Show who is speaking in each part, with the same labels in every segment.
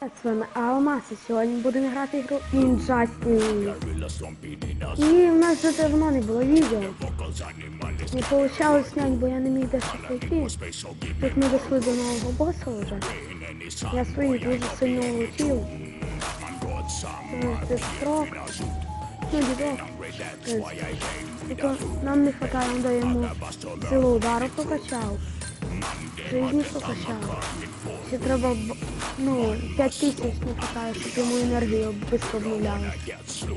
Speaker 1: З вами Алмаз, і сьогодні будемо грати ігру Injustice. І в нас вже давно не було відео. Не вийшло зняти, бо я не міг дещо пройти. Тут ми дійшли до нового боса вже. Я свої дуже сильно влетів. Це строк. Ну, дідок. Тобто нам не вистачає, де йому силу удару прокачав. Жизни прокачав. Ще треба, ну, 5 тисяч вистачає, щоб йому енергію швидко обнуляли.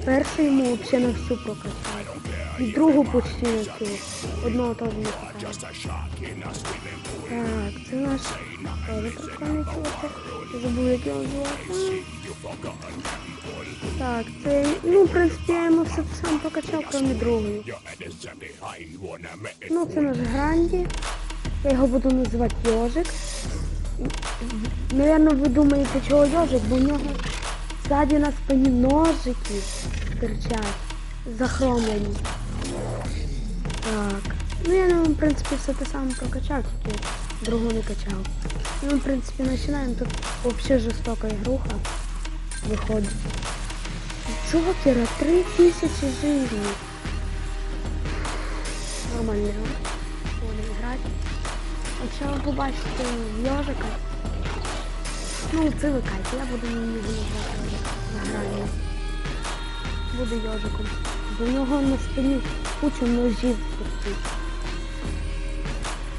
Speaker 1: Перший йому взагалі на всю прокачав. І другу почти на всю. Одного теж не вистачає. Так, це наш чувак. Я забув, як його звати. Так, це, ну, в принципі, я йому все сам прокачав, крім другої. Ну, це наш Гранді. Я його буду називати Йожик. Наверно, ви думаєте, чого Йожик, бо в нього ззаді на спині ножики стирчать, захромлені. Так. Ну я в принципі все те саме прокачав, тільки другу не качав. Ну, в принципі, починаємо. Тут взагалі жорстока ігруха виходить. Джокера 3000 жизней. Нормально. Будемо грати. Якщо ви побачите йожика, ну привикайте, я буду не називати награю. Буду йожиком. В нього на спині кучу ножів.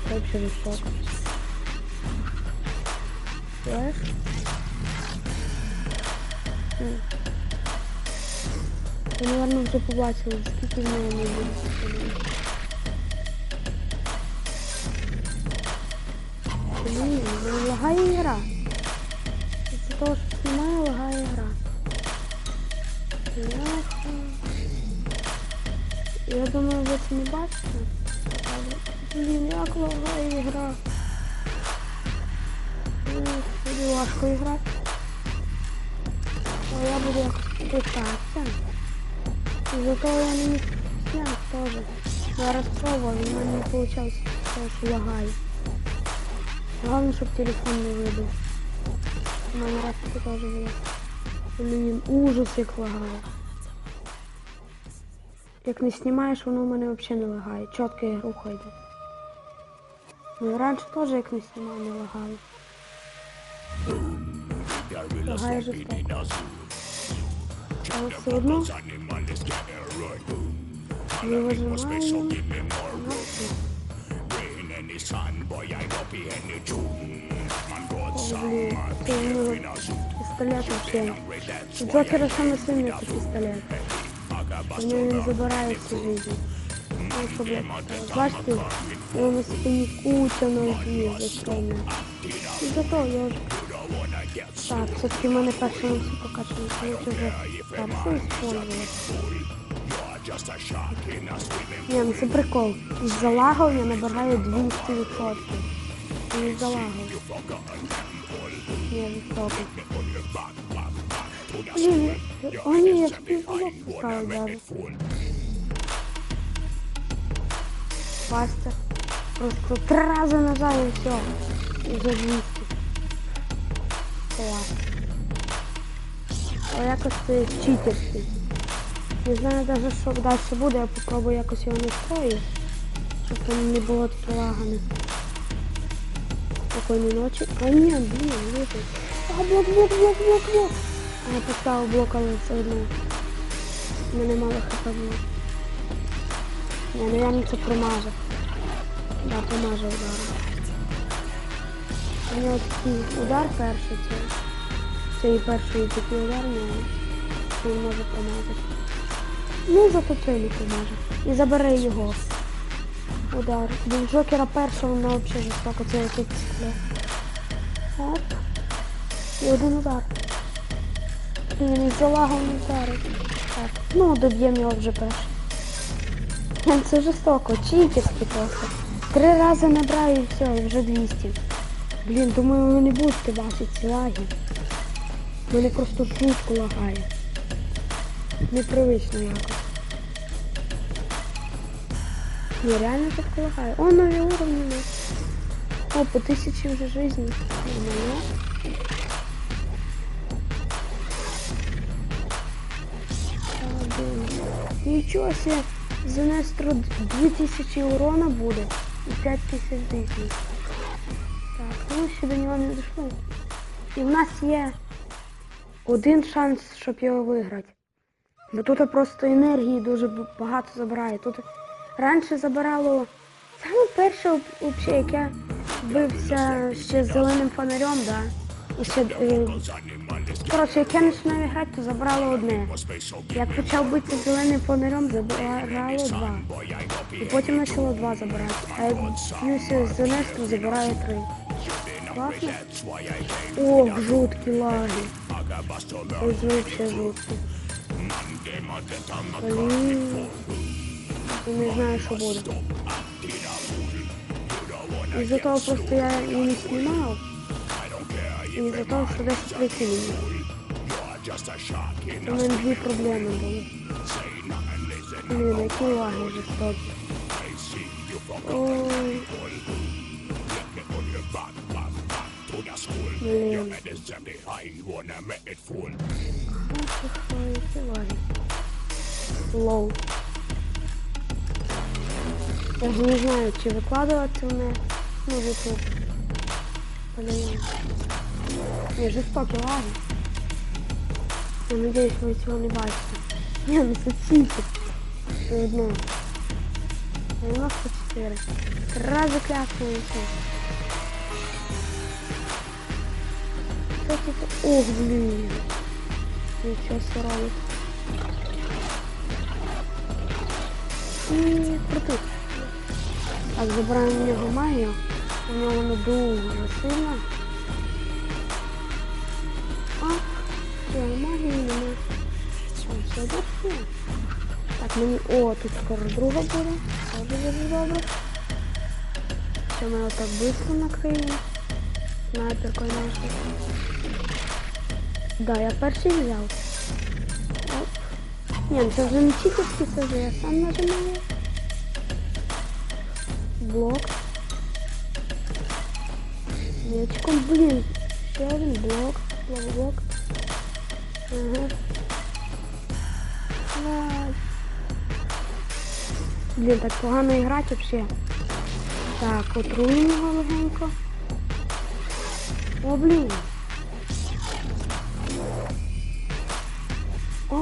Speaker 1: Це взагалі жорстоко. Флеш. М. Ви, мабуть, вже побачили, скільки в мене ножів. Блін, лагає гра. Із-за того, що знімаю, лагає гра. Я думаю, ви це не бачите. Блін, як лагає гра. Буде важко грати. А я буду питатися. І за того я не зняти теж. Зараз пробував, і в мене не вийшло, що. Главное, чтобы телефон не выбил. Мене раз теж було. Блін, ужас як лагає. Як не знімаєш, воно в мене взагалі не лагає. Чітко руха йде. Ну, раніше теж як не знімав, не лагало. Лагає жорстоко. Але все одно ми вижимаємо. Ну, Блин, це у нього пістолет вообще. У Джокера саме сильний це пістолет. Нього він забирає всю. Ну блядь, бачите, у нього на спині куча ножів застромлена. І зато я. Так, все-таки в мене перший на всі покачаний, тому що вже перший использовали. Ні, ну це прикол. Із залагування набирає 200%. І із залагав. Ні, високо. Блін, о ні, я співблок поставив даже. Бачите? Просто три рази нажав і все. І вже 200. Клас. Але якось це читерський. Не знаю даже, що далі буде, я попробую якось його настроїти, щоб там не було таке лагане. Спокійної ночі. А ні, блін, випив. А, блок, блок, блок, блок, блок. А я поставив блок, але все одно. У мене мало хп було. Я, наверное, це промаже. Да, промаже ударом. У нього такий удар перший, це. Це і перший такий удар, але він може промазати. Ну, це не поможе. І забери його. Удар. Бо Джокера першого вона взагалі жорстоко, це якийсь. Оп. І один удар. Він із залагом не вдарить. Так. Ну, доб'ємо його вже перший. Це жорстоко, читерськи просто. Три рази набрав і все, і вже 200. Блін, думаю, ви не будете бачити ці лаги. Мене просто жутко лагає непривично якось. Я реально так полагаю. О, нові уровні. О, по тисячі вже жизней. Нічого себе, За занестру 2000 урона буде і 5000 жизней. Так, ну ще до нього не дійшло. І в нас є один шанс, щоб його виграти. Бо тут просто енергії дуже багато забирає. Тут раніше забирало саме перше, взагалі, яке бився ще з зеленим фонарем, да. І ще, коротше, як я починав грати, то забрало одне. Як почав битися з зеленим фонарем, забирало два. І потім почало два забирати. А як б'юся з Зеленським, забирає три. Класно? Ох, жуткі лаги. Ось жуткі. Блін. Я не знаю, що буде. Із-за того просто я не знімав. І із-за того, що десь прикинули. У мене дві проблеми були. Блін, які лаги жорстокі. Ой. Лаги. Лоу. Я ж не знаю, чи викладувати мене. Ну, YouTube. Блін. Ні, жорстокі лаги. Я надіюсь, ви цього не бачите. Ні, ну. Все одно. 94. Раз Ох, блін. Нічого сорому. І крутий. Так, забираємо в нього магію. У нього вона дуже сильна. А, все, магії нема. Там все добре. Так, мені... О, тут скоро друга буде. Тоже дуже добре. Це ми отак швидко накриємо. Снайперкою нашу. Да, я перший взяв. Оп. Ні, ну це вже не читерський, це вже я сам нажимаю. Блок. Мечком, блін. Ще один блок. Блок, блок. Ага. Давай. Блін, так погано грати взагалі. Так, отруємо його легенько. О, блін.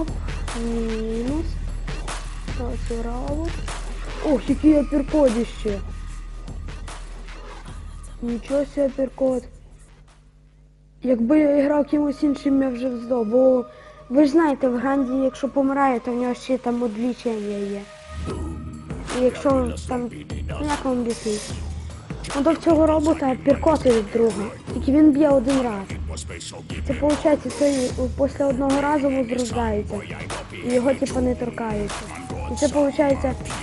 Speaker 1: Оп, мінус. Так, робот. Ох, який апперкодище. Нічого себе апперкод. Якби я грав кимось іншим, я вже вздав, бо ви ж знаєте, в Гранді, якщо помирає, то в нього ще там одлічення є. І якщо там, ну як вам об'яснити? Ну до цього робота піркоти від друга. Тільки він б'є один раз. Це виходить, той після одного разу возрождається. І його типу не торкаються. І це виходить,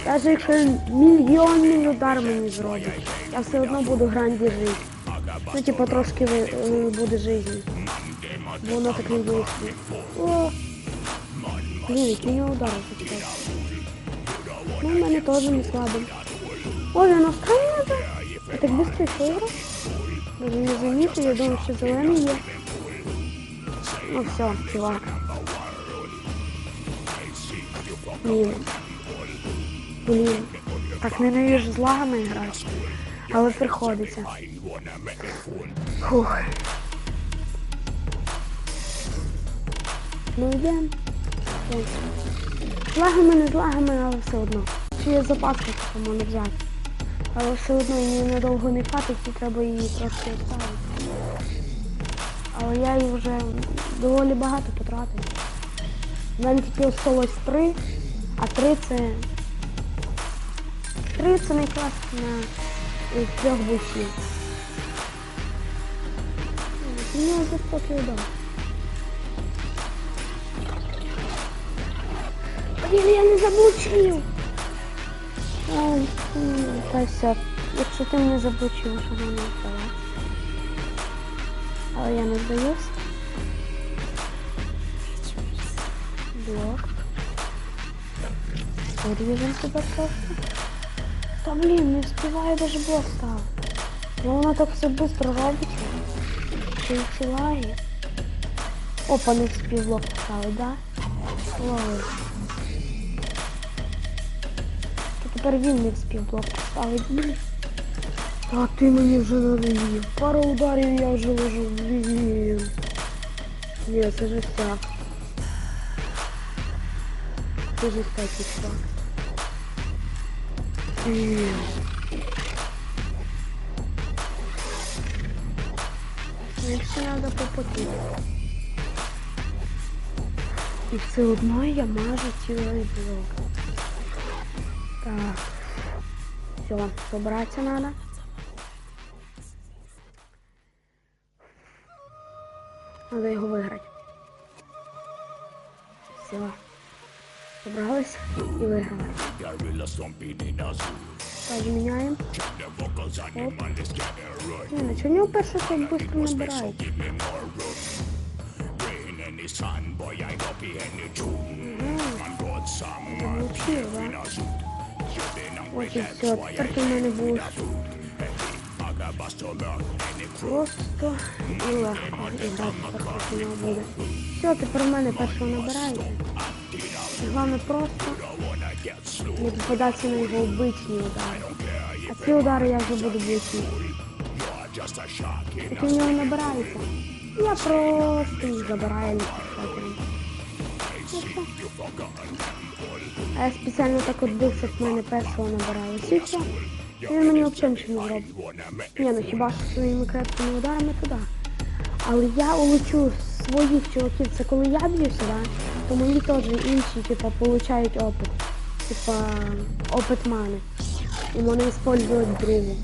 Speaker 1: навіть якщо він мільйонний удар мені зробить, я все одно буду гранді жити. Ну, типу, трошки е, буде життя. Бо воно так не дійсно. О! Блін, який його удар. Ну, в мене теж не слабий. О, він останній назад. Я так швидко виграв. Даже не замітив, я думав, що зелений є. Ну все, чувак. Мінус. Блін. Так ненавижу з лагами грати. Але приходиться. Фух. Ну йдемо. З лагами не з лагами, але все одно. Чи є запаска, то можна взяти. Але все одно її надовго не хватить і треба її трошки оставити. Але я її вже доволі багато потратив. У мене тільки осталось три, а три це. Три це найкраще на трьох бусів. Мені вже поки вдав. Блін, я не заблучив. М, Та все. Якщо ти мене заблучив, що мене здавати. Але я не здаюсь. Блок. Поріжем тебе просто. Та блін, не встигаю даже блок ставити. Ну воно так все швидко робить. Ще й ці. Опа, не встиг блок поставити, да? Лови. Тепер він не вспів блок поставити. Та ти мені вже надоїв. Пару ударів я вже ложу. Блін. Ні, це жестяк. Це жестяк. Мені все треба попотіти. І все одно я мажу цілий блок. Так. Все, собраться надо. Надо його виграти. Все. Собрались і виграли. Так. Оп. Ні, ну чого в нього перше так швидко набирає? Влучив, да? Ось і все, тепер в мене будеш просто і легко тепер буде. Все, тепер в мене першого набирається. І Головне просто не попадатися на його обичні удари. А ці удари я вже буду бити. Як у нього набирається. Я просто їх забираю пішати. А я спеціально так от бив, щоб мене першого набирали. Все. Він мені взагалі нічого не зробить. Ні, ну хіба що своїми крепкими ударами туди. Але я улучу своїх чуваків, це коли я б'юся, да, то мені теж інші, типа, получають опит. Типа, опит мани. І вони використовують другу.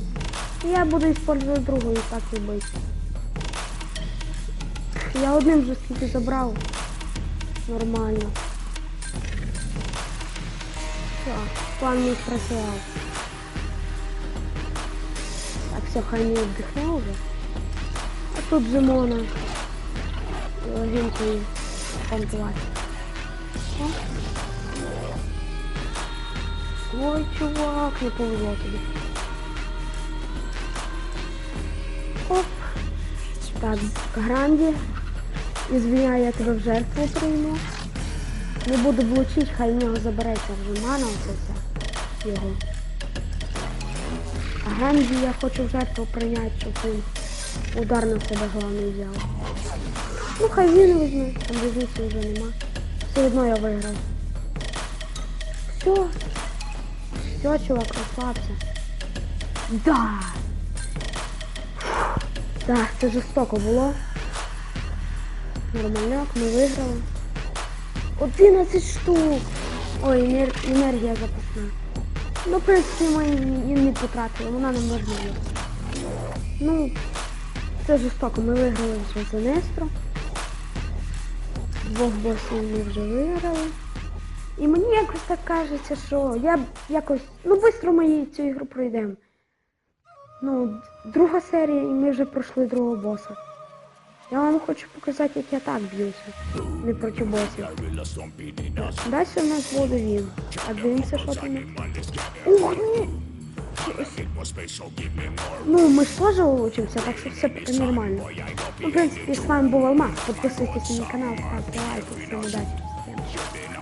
Speaker 1: І я буду використовувати другу і так і бити. Я одним вже скільки забрав. Нормально. Все, план мій спрацював. Так, все, не віддихне вже. А тут Зимона. Логінкою понтувати. О. Ой, чувак, не повезло тобі. Оп. Так, Гранді. Ізвиняю, я тебе в жертву прийму. Не буду блучити, хай в нього забереться вже мана оце його. А Гранді я хочу в жертву прийняти, щоб він удар на себе головний взяв. Ну хай він візьме, там різниці вже нема. Все одно я виграв. Все. Все, чувак, розслабся. Да. Так, це жорстоко було. Нормальняк, ми виграли. 11 штук! Ой, енер- енергія запасна. Ну, в принципі, ми її не потратили, вона нам важлива. Ну, це жорстоко, ми виграли вже за Нестру. Двох босів ми вже виграли. І мені якось так кажеться, що я якось. Ну, швидко ми цю ігру пройдемо. Ну, друга серія, і ми вже пройшли другого боса. Я вам хочу показати, як я так б'юся. Не проти босів. Далі в нас буде він. А дивимося, що там. Ух, ні! Ну, ми ж теж улучшимося, так що все нормально. Ну, в принципі, з вами був Алмаз. Підписуйтесь на мій канал, ставте лайки, всім удачі. Всім.